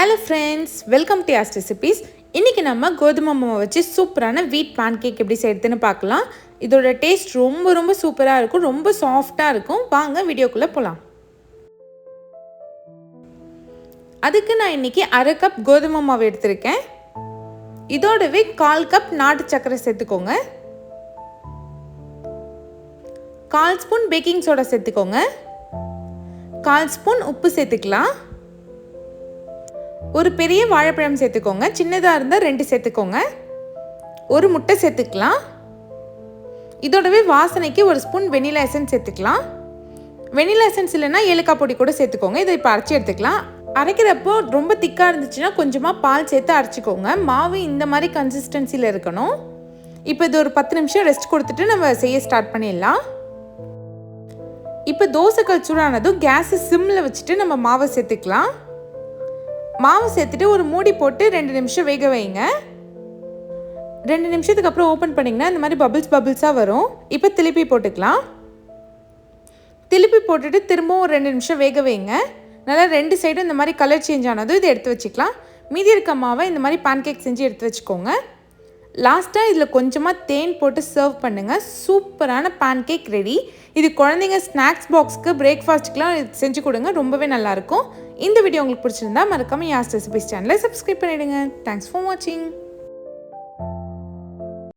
Hello friends welcome to ஆஸ் recipes இன்றைக்கி நம்ம கோதுமை மாவை வச்சு சூப்பரான வீட் பேன் கேக் எப்படி செய்யறதுன்னு பார்க்கலாம். இதோட டேஸ்ட் ரொம்ப ரொம்ப சூப்பராக இருக்கும். ரொம்ப சாஃப்டாக இருக்கும். வாங்க வீடியோக்குள்ளே போகலாம் அதுக்கு நான் இன்றைக்கி அரை கப் கோதுமை மாவு எடுத்திருக்கேன். இதோடவே கால் கப் நாட்டு சர்க்கரை சேர்த்துக்கோங்க. கால் ஸ்பூன் பேக்கிங் சோடா சேர்த்துக்கோங்க. கால் ஸ்பூன் உப்பு சேர்த்துக்கலாம். ஒரு பெரிய வாழைப்பழம் சேர்த்துக்கோங்க. சின்னதாக இருந்தால் ரெண்டு சேர்த்துக்கோங்க. ஒரு முட்டை சேர்த்துக்கலாம். இதோடவே வாசனைக்கு ஒரு ஸ்பூன் வெனிலா எசன்ஸ் சேர்த்துக்கலாம். வெனிலா எசன்ஸ் இல்லைன்னா ஏலக்காய் பொடி கூட சேர்த்துக்கோங்க. இதை இப்போ அரைச்சி எடுத்துக்கலாம். அரைக்கிறப்போ ரொம்ப திக்காக இருந்துச்சுன்னா கொஞ்சமாக பால் சேர்த்து அரைச்சிக்கோங்க. மாவு இந்த மாதிரி கன்சிஸ்டன்சியில் இருக்கணும். இப்போ இது ஒரு பத்து நிமிஷம் ரெஸ்ட் கொடுத்துட்டு நம்ம செய்ய ஸ்டார்ட் பண்ணிடலாம். இப்போ தோசைக்கல் சூடானதும் கேஸை சிம்மில் வச்சுட்டு நம்ம மாவை சேர்த்துக்கலாம். மாவு சேர்த்துட்டு ஒரு மூடி போட்டு ரெண்டு நிமிஷம் வேக வைங்க. ரெண்டு நிமிஷத்துக்கு அப்புறம் ஓப்பன் பண்ணிங்கன்னா இந்த மாதிரி பபிள்ஸ் பபிள்ஸாக வரும். இப்போ திருப்பி போட்டுக்கலாம். திருப்பி போட்டுட்டு திரும்பவும் ஒரு ரெண்டு நிமிஷம் வேக வைங்க. நல்லா ரெண்டு சைடும் இந்த மாதிரி கலர் சேஞ்ச் ஆனதும் இதை எடுத்து வச்சுக்கலாம். மீதி இருக்க மாவை இந்த மாதிரி பேன்கேக் செஞ்சு எடுத்து வச்சுக்கோங்க. லாஸ்ட்டாக இதில் கொஞ்சமாக தேன் போட்டு சர்வ் பண்ணுங்கள் சூப்பரான பேன்கேக் ரெடி இது குழந்தைங்க ஸ்நாக்ஸ் பாக்ஸ்க்கு பிரேக்ஃபாஸ்ட்டுக்கெலாம் செஞ்சு கொடுங்க. ரொம்பவே நல்லாயிருக்கும் இந்த வீடியோ உங்களுக்கு பிடிச்சிருந்தா மறக்காமல் யாஸ் ரெசிபிஸ் சேனலை சப்ஸ்கிரைப் பண்ணிவிடுங்க தேங்க்ஸ் ஃபார் வாட்சிங்